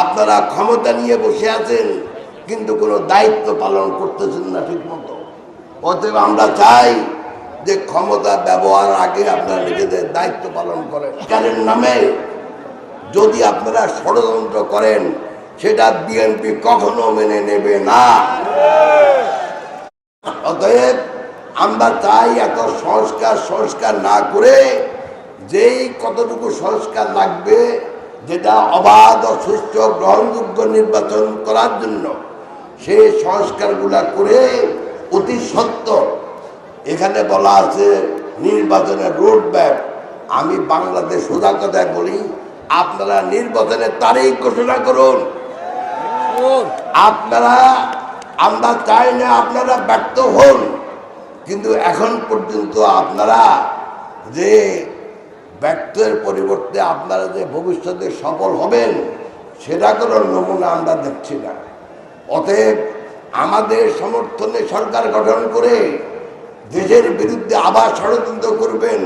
আপনারা ক্ষমতা নিয়ে বসে আছেন, কিন্তু কোনো দায়িত্ব পালন করতেছেন না ঠিক মতো অতএব আমরা চাই যে ক্ষমতা ব্যবহার আগে আপনারা নিজেদের দায়িত্ব পালন করেন। সরকারের নামে যদি আপনারা ষড়যন্ত্র করেন, সেটা বিএনপি কখনো মেনে নেবে না। অতএব আমরা চাই এত সংস্কার সংস্কার না করে যেই কতটুকু সংস্কার লাগবে যেটা অবাধ ও সুষ্ঠু গ্রহণযোগ্য নির্বাচন করার জন্য সেই সংস্কারগুলা করে অতি সত্য এখানে বলা আছে নির্বাচনের রোড ম্যাপ আমি বাংলাদেশ সোজা কথায় বলি, আপনারা নির্বাচনের তারিখ ঘোষণা করুন। আপনারা, আমরা চাই না আপনারা ব্যর্থ হন, কিন্তু এখন পর্যন্ত আপনারা যে ব্যর্থের পরিবর্তে আপনারা যে ভবিষ্যতে সফল হবেন সেটা কোনো নমুনা আমরা দেখছি না। অতএব আমাদের সমর্থনে সরকার গঠন করে দেশের বিরুদ্ধে আবার ষড়যন্ত্র করবেন,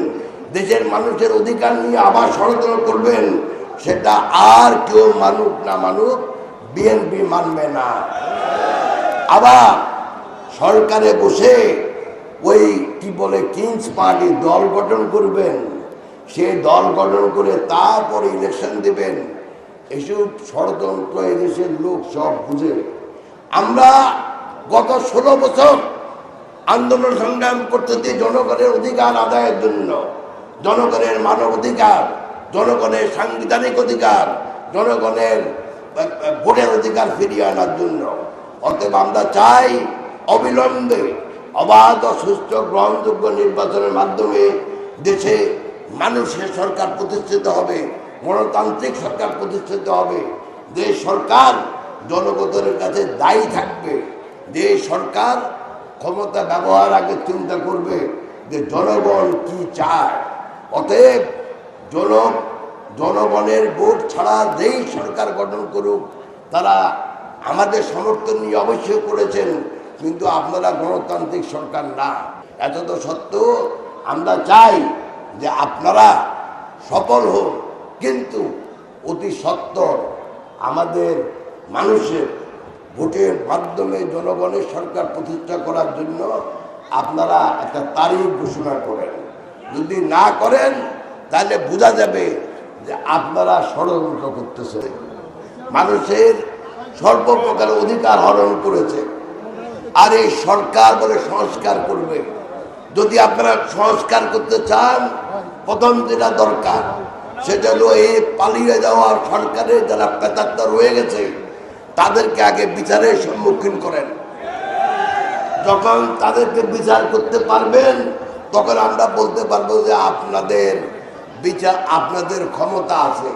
দেশের মানুষের অধিকার নিয়ে আবার ষড়যন্ত্র করবেন, সেটা আর কেউ মানুক না মানুক, বিএনপি মানবে না। আবার সরকারে বসে ওই কি বলে কিংস পার্টি দল গঠন করবেন। সেই দল গঠন করে তারপরে ইলেকশন দেবেন। এসব ষড়যন্ত্র এদেশের লোক সব বুঝে। আমরা গত ষোলো বছর আন্দোলন সংগ্রাম করতেছি জনগণের অধিকার আদায়ের জন্য, জনগণের মানব অধিকার, জনগণের সাংবিধানিক অধিকার, জনগণের ভোটের অধিকার ফিরিয়ে আনার জন্য। অতএব আমরা চাই অবিলম্বে অবাধ সুস্থ গ্রহণযোগ্য নির্বাচনের মাধ্যমে দেশে মানুষের সরকার প্রতিষ্ঠিত হবে, গণতান্ত্রিক সরকার প্রতিষ্ঠিত হবে। যে সরকার জনগণের কাছে দায়ী থাকবে। যে সরকার ক্ষমতা ব্যবহার আগে চিন্তা করবে যে জনগণ কি চায়। অতএব জন, জনগণের ভোট ছাড়া যেই সরকার গঠন করুক, তারা আমাদের সমর্থন নিয়ে অবশ্যই করেছেন, কিন্তু আপনারা গণতান্ত্রিক সরকার না। এত তো সত্ত্বেও আমরা চাই যে আপনারা সফল হোক কিন্তু অতি সত্তর আমাদের মানুষের ভোটের মাধ্যমে জনগণের সরকার প্রতিষ্ঠা করার জন্য আপনারা একটা তারিখ ঘোষণা করেন। যদি না করেন, তাহলে বোঝা যাবে যে আপনারা ষড়যন্ত্র করতেছে মানুষের সর্বপ্রকার অধিকার হরণ করেছে। আর এই সরকার বলে সংস্কার করবে। যদি আপনারা সংস্কার করতে চান প্রথম যেটা দরকার। সেটা হলো এই পালিয়ে যাওয়ার সরকারের যারা পেতাত্তা রয়ে গেছে, তাদেরকে আগে বিচারের সম্মুখীন করেন। যখন তাদেরকে বিচার করতে পারবেন, তখন আমরা বলতে পারব যে আপনাদের বিচার, আপনাদের ক্ষমতা আছে।